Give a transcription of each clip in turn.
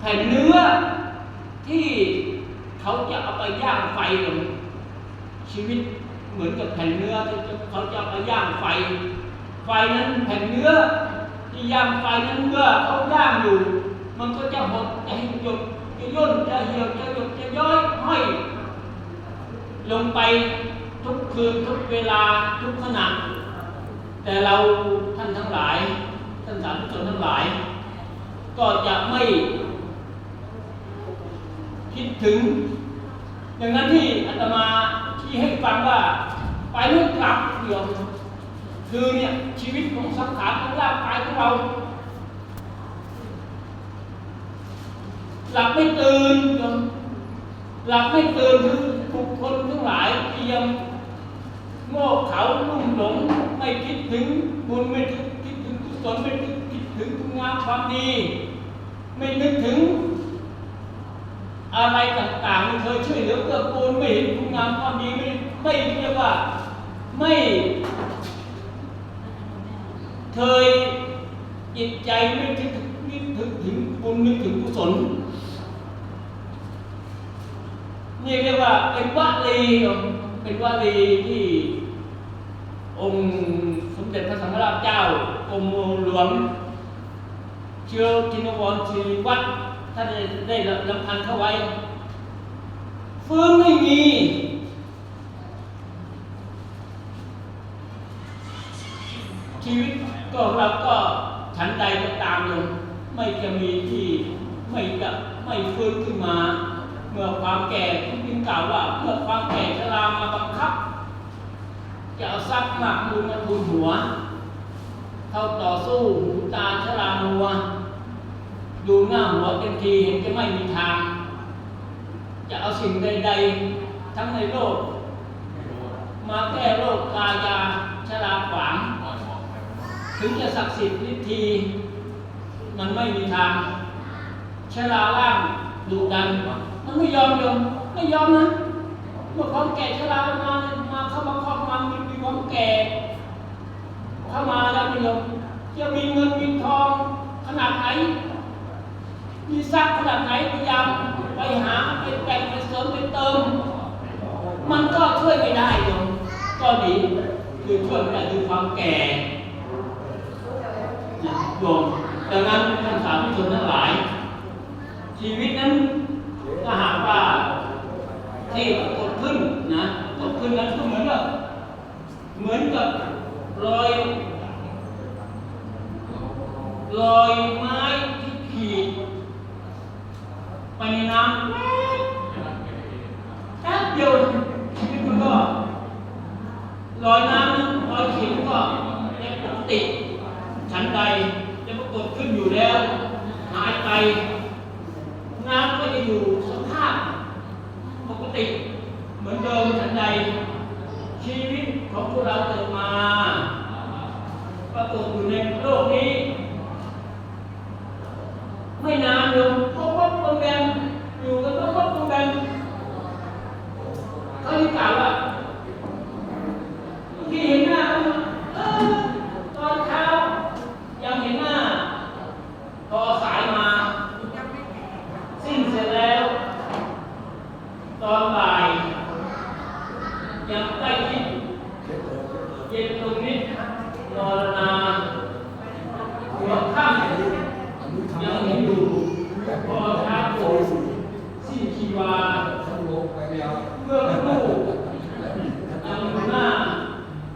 แผ่นเนื้อที่เขาจะเอาไปย่างไฟกันชีวิตเหมือนกับแผ่นเนื้อที่เขาจะไปย่างไฟ ไฟนั้นแผ่นเนื้อที่ย่างไฟนั้นเมื่อเขาย่างอยู่ มันก็จะหดจะหยดจะย่นจะเหี่ยวจะหยดจะย้อยห้อยลงไปทุกคืนทุกเวลาทุกขณะแต่เราท่านทั้งหลายท่านสาธุชนทั้งหลาย ก็จะไม่ คิดถึง อย่างนั้นที่อาตมาที่ให้ฟังว่าไปเรื่องกลับเดียวคือเนี่ยชีวิตของสังขารของร่างกายของเรา หลับไม่ตื่นโยมหลับไม่ตื่นคือบุคคลทั้งหลายที่ยังโง่เขาลุ่มหลงไม่คิดถึงบุญไม่คิดถึงกุศลไม่คิดถึงคุณงามความดี ไม่นึกถึง อะไรต่างๆไม่เคยช่วยเหลือเกื้อกูลไม่เห็นคุณงามความดีไม่ไม่เรียกว่าไม่เคยจิตใจไม่คิดถึงนึกถึงถึงบุญนึกถึงกุศลนี่เรียกว่าเป็นวลีเป็นวลีที่องค์สมเด็จพระสังฆราชเจ้ากรมหลวงเชื้อจินวรชีวัด ท่าได้ได้ลำพันเข้าไว้ ฟื้นไม่มีชีวิตก็เราก็ฉันใดก็ตามลงไม่จะมีที่ไม่จะไม่ฟื้นขึ้นมา เมื่อความแก่ที่พิมกล่าวว่าเมื่อความแก่ชรามาบังคับ จะเอาทรัพย์มากมูลมาทุนหัว เข้าต่อสู้หูตาชรามัว ดูหน้าหัวเต็มทีเห็นจะไม่มีทาง จะเอาสิ่งใด ๆ ทั้งในโลก มาแก้โรคกายาชราขวาง ถึงจะศักดิ์สิทธิ์ฤทธี มันไม่มีทางชราล่างดุดันมันไม่ยอมยอมไม่ยอมนะเมื่อความแก่ชรามามาเข้ามาครอบมามีมีความแก่เข้ามาแล้วไม่ยอมจะมีเงินมีทองขนาดไหน มีทรัพย์ขนาดไหนพยายามไปหาไปแต่งไปเสริมไปเติม มันก็ช่วยไม่ได้โยมก็ดีคือช่วยไม่ได้คือความแก่โยมดังนั้นท่านสาธุชนทั้งหลาย ชีวิตนั้นถ้าหากว่าที่กฏขึ้นนะกฏขึ้นนั้นก็เหมือนกับเหมือนกับรอยรอยไม้ที่ขีด ไปในน้ำแป๊บเดียวชีวิตมันก็รอยน้ำนั้นรอยขีดก็ยังปกติชั้นใดจะปรากฏขึ้นอยู่แล้ว หายไป น้ำก็จะอยู่สภาพปกติ เหมือนเดิมชั้นใด ชีวิตของพวกเราเกิดมาปรากฏอยู่ในโลกนี้ ไม่นานอยู่พบพบตรงแดงยู่กันพบพบตรงแดง เขาที่กล่าวว่าที่เห็นหน้าเออตอนเช้ายังเห็นหน้าพอสายมา สิ้นเสร็จแล้ว ตอนบ่าย ยังใกล้ชิดเย็นตรงนิดนอนนานหัวค่ำยังเห็นอยู่พอเช้าโผล่สิ้นชีวาเมื่อครู่ยังอยู่หน้า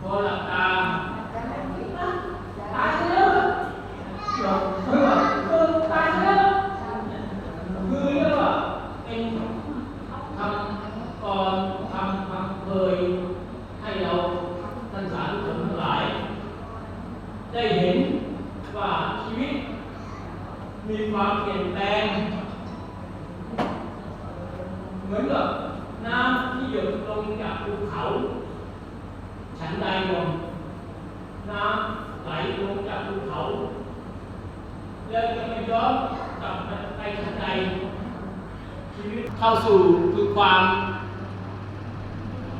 พอหลับตา ตายแล้วเดี๋ยวเออเออตายแล้วคือเรียกว่าเป็นคำก่อนคำคำเคย ให้เราท่านสาธุชนทั้งหลาย ได้เห็นว่าชีวิต มีความเปลี่ยนแปลง เหมือนกับน้ำที่หยดลงจากภูเขา ฉันใดลงน้ำไหลลงจากภูเขา แล้วจะไม่ย้อนกลับไปฉันใดชีวิตเข้าสู่คือความ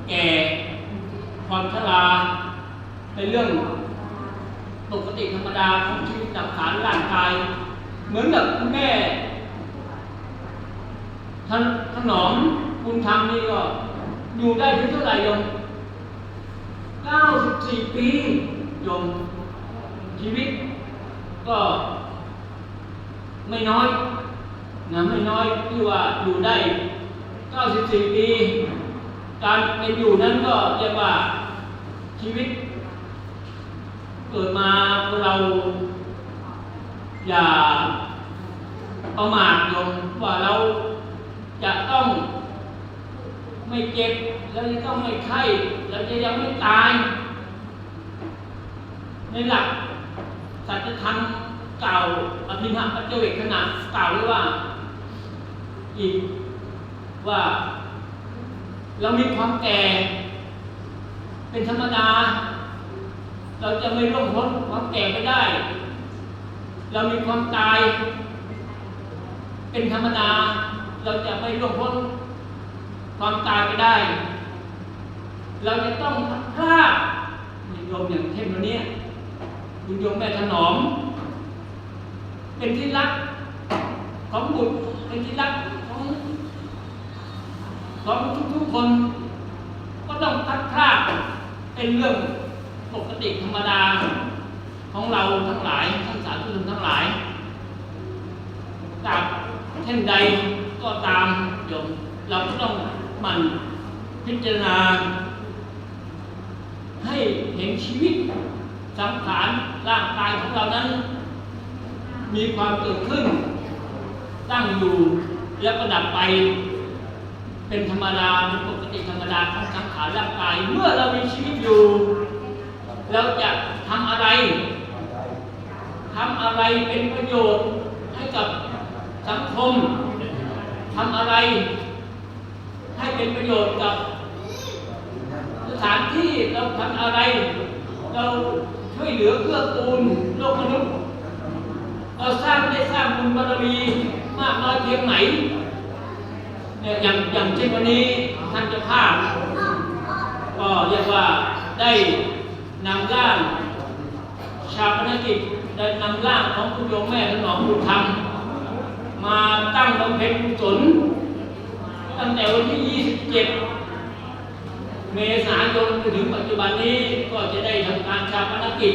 แก่ความชราเป็นเรื่องปกติธรรมดาของชีวิตสังขารร่างกาย เหมือนกับคุณแม่ท่านถนอมคุณธรรมนี่ก็อยู่ได้ถึงเท่าไหร่โยม94 ปีโยมชีวิต ก็ไม่น้อยนะไม่น้อยที่ว่าอยู่ได้ 94 ปี การเป็นอยู่นั้นก็เรียกว่าชีวิต เกิดมาเรา อย่าประมาทโยมว่าเราจะต้องไม่เจ็บเราจะต้องไม่ไข้เราจะยังไม่ตาย ในหลักสัจธรรมเก่าอภิธรรมปัจเจกขณะกล่าวไว้ว่า อีกว่าเรามีความแก่ เป็นธรรมดา เราจะไม่ร่วงพ้นความแก่ไปได้ เรามีความตาย เป็นธรรมดา เราจะไม่ร่วงพ้นความตายไปได้ เราจะต้องพลาดโยมอย่างเช่นวันนี้คุณโยมแม่ถนอม เป็นที่รักของบุตรเป็นที่รักของของทุกๆคน ก็ต้องพลาดเป็นเรื่องปกติธรรมดา ของเราทั้งหลายทั้งสาธุชนทั้งหลายตราบเช่นใดก็ตามโยมเราก็ต้องหมันพิจารณา ให้เห็นชีวิตสังขารร่างกายของเรานั้น มีความเกิดขึ้น ตั้งอยู่แล้วก็ดับไปเป็นธรรมดาเป็นปกติธรรมดาของสังขารร่างกาย เมื่อเรามีชีวิตอยู่ เราจะทำอะไร ทำอะไรเป็นประโยชน์ให้กับสังคมทำอะไร ให้เป็นประโยชน์กับสถานที่เราทำอะไร เราช่วยเหลือเกื้อกูลโลกมนุษย์เราสร้างได้สร้างบุญบารมีมากน้อยเพียงไหนเนี่ยอย่างอย่างเช่นวันนี้ท่านเจ้าภาพก็เรียกว่าได้นำร่างชาปนกิจ ได้นำร่างของคุณโยมแม่ถนอมบุญธรรมมาตั้งบำเพ็ญกุศลตั้งแต่วันที่ 27 เมษายนจนถึงปัจจุบันนี้ก็จะได้ทำการชาปนกิจ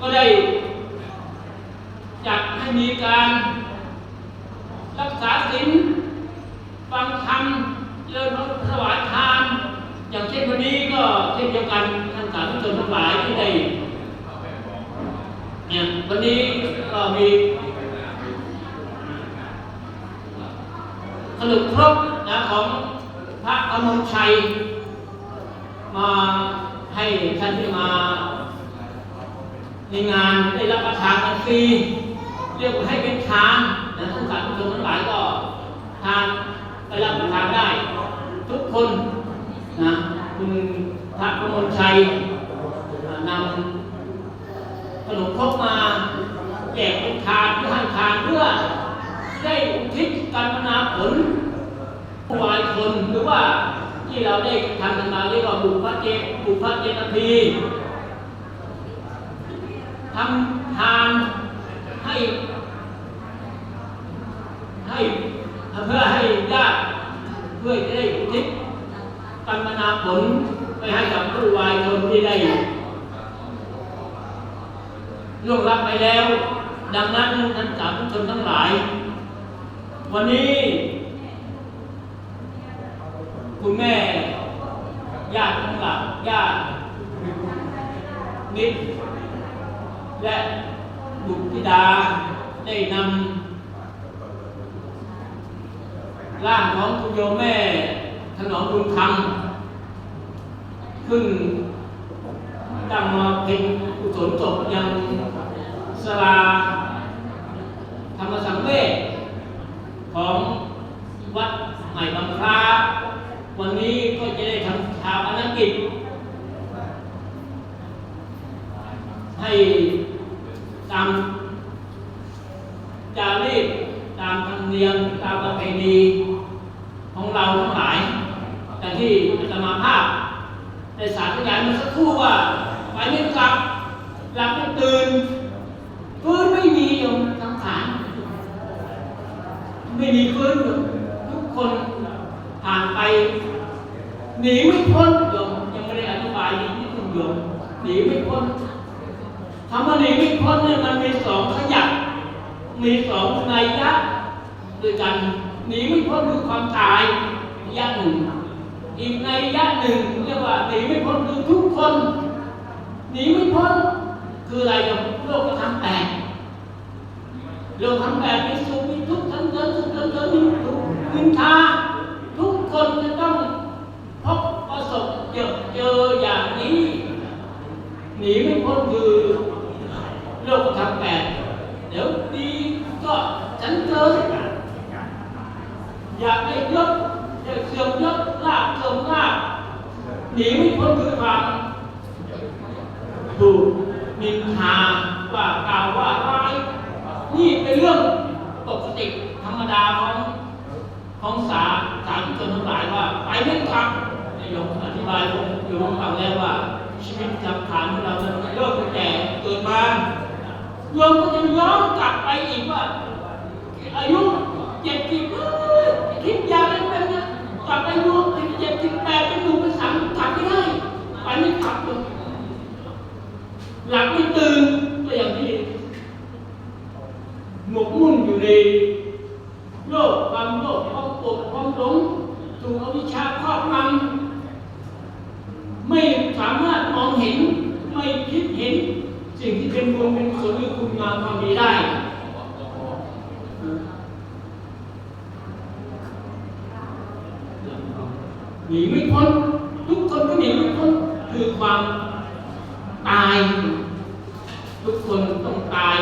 ก็ได้จัดให้มีการรักษาศีลฟังธรรมเจริญพระถวาทาน อย่างเช่นวันนี้ก็เช่นเดียวกันท่านสาธุชนทั้งหลายที่ได้ เนี่ยวันนี้ก็มีสรุปครบนะของพระอมรชัย มาให้ท่านที่มา ในงานได้รับประทานกันฟรีเรียกว่าให้เป็นทานนะทุกท่านผู้ชมทั้งหลายก็ทานไปรับประทานได้ ทุกคนนะคุณพระประมลชัยนำ ขนมครกมาแจกเป็นทานเพื่อให้ทานเพื่อได้อุทิศการมนาผลผู้วายคนหรือว่าที่เราได้ทำกันมาเรียกว่าบุพพเจบุพพเจตพีทำทานให้ให้เพื่อให้ญาติเพื่อจะได้อุทิศกรรมนาผลไปให้กับผู้วายชนที่ได้ ล่วงรับไปแล้ว ดังนั้นท่านสาธุชนทั้งหลาย วันนี้ คุณแม่ญาติทั้งหลายญาติมิตรและบุตรธิดาได้นำร่างของคุณโยมแม่ถนอมบุญธรรมขึ้นตั้งมาเป็นกุศลศพยัง สลา ธรรมสังเวชของวัดใหม่บางคล้าวันนี้ก็จะได้ทำชาวอนกิจ ให้ตามจารีตตามธรรมเนียมตามประเพณีของเราทั้งหลายแต่ที่อาตมาภาพได้สาธยายเมื่อสักครู่ว่าไปไม่กลับหลับไม่ตื่นฟื้น ไม่มีฟื้นทุกคนผ่านไปหนีไม่พ้นโยมยังไม่ได้อธิบายอีกนิดนึงโยมหนีไม่พ้นคำว่าหนีไม่พ้นเนี่ยมันมีสองขยักมีสองนัยยะด้วยกันหนีไม่พ้นคือความตายยะหนึ่งอีกนัยยะหนึ่งเรียกว่าหนีไม่พ้นคือทุกคนหนีไม่พ้นคืออะไรโยมโลกกระทำแตกโลกทำแตกมีสุขมีทุกข์ทั้งเดินทุกข์ ทั้งเดินทุกข์นินทาทุกคนจะต้องพบประสบเจอเจออย่างนี้ หนีไม่พ้นคือโลกธรรมแปดเดี๋ยวดีก็ฉันเกินอยากได้ยศอยากเสื่อมยศลาบเสื่อมลาบหนีไม่พ้นคือความถูกนินทาว่ากล่าวว่าร้ายนี่เป็นเรื่อง ดาของของสาสาธุชนทั้งหลายว่า ไปไม่กลับนายกอธิบายผมอยู่ฟังแล้วว่า ชีวิตสังขารของเรามันเริ่มแต่เกิดมาโยมก็จะย้อนกลับไปอีกว่า อายุเจ็ดสิบคิดยากได้เป็นนะกลับอายุเจ็ดสิบแปดจะอยู่ไปสั่งกลับไม่ได้ไปไม่กลับเลยหลับไม่ตื่นก็อย่างที่หมกมุ่นอยู่ใน โลภความโลภความโกรธความหลงถูกอวิชชาครอบงำไม่สามารถมองเห็น ไม่คิดเห็น สิ่งที่เป็นบุญเป็นกุศล คุณงามความดีได้หนีไม่พ้นทุกคนก็หนีไม่พ้นคือความตาย ทุกคนต้องตาย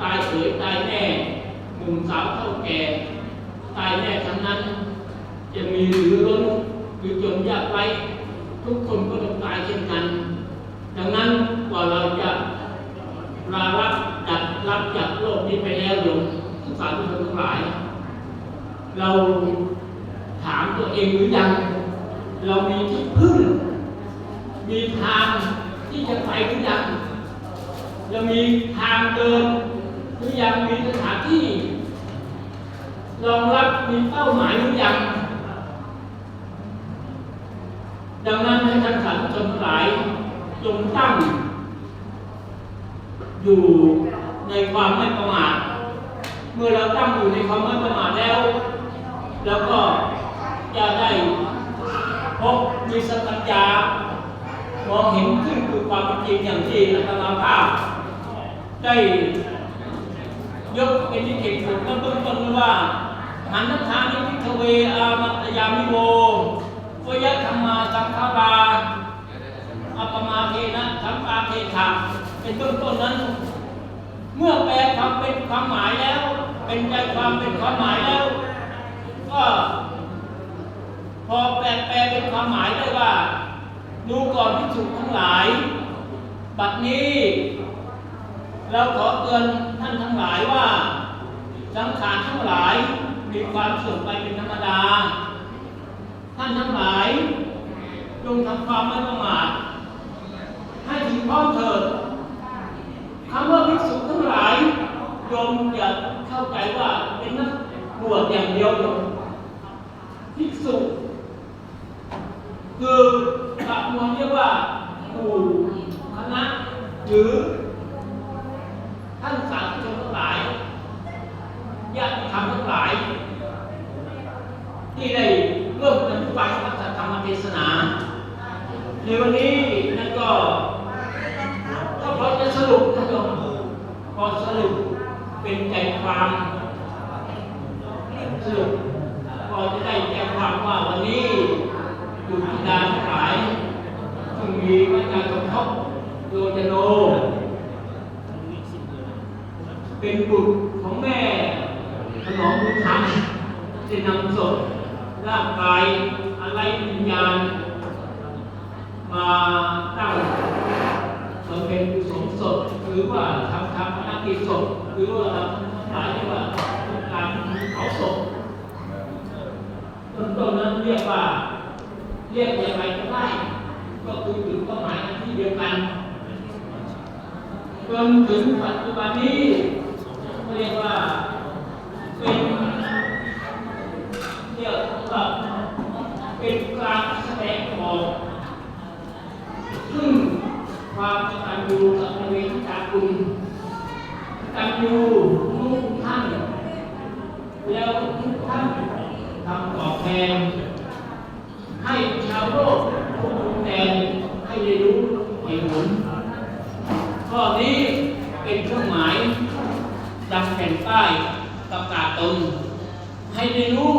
ตายเฉยตายแน่หนุ่มสาวเท่าแก่ ตายแน่ทั้งนั้น จะมีหรือล้นหรือจนยากไรทุกคนก็ต้องตายเช่นกัน ดังนั้นกว่าเราจะ ลารับจัดรับจากโลกนี้ไปแล้วโยมสาธุชนทั้งหลาย เราถามตัวเองหรือยัง เรามีที่พึ่ง มีทางที่จะไปหรือยังเรามีทางเดินหรือยังมีสถานที่รองรับมีเป้าหมายหรือยัง ดังนั้นให้ท่านสาธุชนทั้งหลายจงตั้ง อยู่ในความไม่ประมาท เมื่อเราตั้งอยู่ในความไม่ประมาทแล้ว แล้วก็จะได้พบมีสตัญญามองเห็นขึ้นคือความเป็นจริงอย่างที่อาตมาภาพ ได้ยกเป็นที่เก็บผลก็เบื้องต้นว่าหันทานิพิทเวอามัตยามิโววยธรรมาสังขารา อัปมาเทนะสัมปาเทถะเป็นเบื้องต้นนั้น เมื่อแปลความเป็นความหมายแล้ว เป็นใจความเป็นความหมายแล้ว ก็ พอแปลแปลเป็นความหมายได้ว่า ดูก่อนพิสุทั้งหลาย บัดนี้ เราขอเตือนท่านทั้งหลายว่าสังขารทั้งหลายมีความเสื่อมไปเป็นธรรมดา ท่านทั้งหลายจงทำความไม่ประมาท ให้ถึงพร้อมเถิดคำว่าภิกษุทั้งหลายยมอย่าเข้าใจว่าเป็นนักบวชอย่างเดียวยมภิกษุคือกับมวลเรียกว่าหมู่คณะหรือท่านสาธุชนทั้งหลายญาติธรรมทั้งหลาย ที่ได้ร่วมกันฟังพระธรรมเทศนา ในวันนี้ พอสรุปเป็นใจความสรุปพอจะได้ใจความว่าวันนี้บุตรธิดาทั้งหลายซึ่งมีพระการสมทบโยจโน เป็นบุตรของแม่ถนอมบุญธรรมจะนำศพร่างกายอะไรวิญญาณ มาตั้งบำเพ็ญกุศลศพหรือว่าทำทำนักกิจศพหรือว่าทำหลายเรียกว่าการเผาศพต้นต้นนั้นเรียกว่า เรียกยังไงก็ได้ก็คือถึงเป้าหมายที่เดียวกันจนถึงปัจจุบันนี้เรียกว่าเป็นเรียกว่าเป็นการแสดงออกซึ่งความกตัญญูกตเวทิตาคุณกตัญญูลูกท่าน แล้วทุกท่านทำตอบแทน ให้ชาวโลกทุกแดนให้ได้รู้เห็นผลข้อนี้เป็นเครื่องหมายดำแผ่นป้ายประกาศตนให้ได้รู้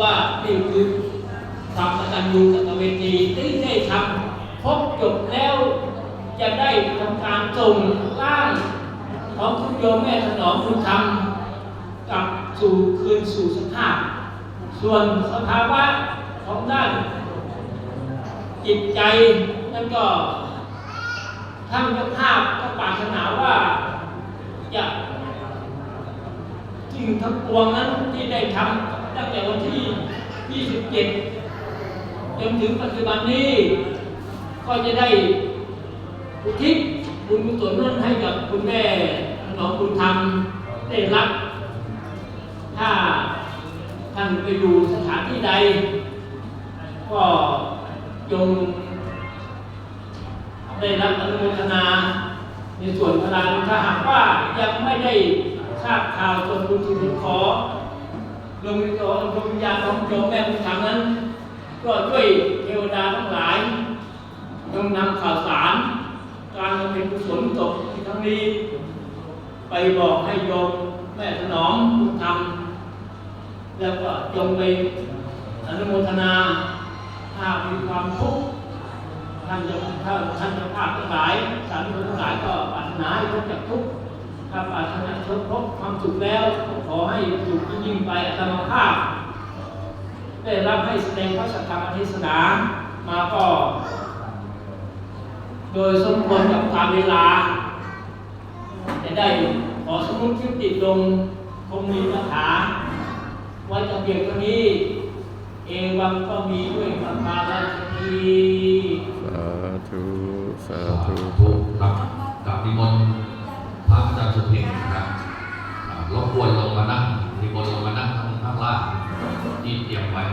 ว่านี่คือความกตัญญูกตเวทีที่ได้ทำครบจบแล้วจะได้ทำการส่งร่างของคุณโยมแม่ถนอมคุณธรรมกลับสู่คืนสู่สภาพ ส่วนสภาวะ ของด้านจิตใจนั่นก็ท่านเจ้าภาพก็ปรารถนาว่าจะสิ่งทั้งปวงนั้นที่ได้ทำตั้งแต่วันที่ 27 จนถึงปัจจุบันนี้ ก็จะได้อุทิศบุญกุศลนั้นให้กับคุณแม่หนองคุณธรรมได้รับ ถ้าท่านไปอยู่สถานที่ใด ก็จงได้รับอนุโมทนา ในส่วนพลังถ้าหากว่ายังไม่ได้ทราบข่าวจนบุญคุณขอดวงวิญญาณดวงวิญญาณของโยมแม่บุญธรรมนั้น ก็ด้วยเทวดาทั้งหลายจงนำข่าวสาร การบำเพ็ญกุศลศพในครั้งนี้ ไปบอกให้โยมแม่ถนอมบุญธรรมแล้วก็จงไปอนุโมทนา ถ้ามีความทุกข์ท่านจะถ้าท่านจะภาพทั้งหลายสามีทั้งหลายก็ปรารถนาให้พ้นจากทุกข์ถ้าปรารถนาพ้นพบความสุขแล้ว ขอให้สุขยิ่งไปอัตมาภาพได้รับให้แสดงพระสัทธรรมเทศนามาก็โดยสมควรกับการเวลาจะได้ขอสมมุติยุติดลงคงมีคาถาไว้จะเพียงเท่านี้ เอวังก็มีด้วยพระพารทีสาธุสาธุธุครับกับนิมนต์พระอาจารย์สุเทงนะครับอ่ารบกวนลงมานั่งนิมนต์ลงมานั่งทางข้างล่างที่เตรียมไว้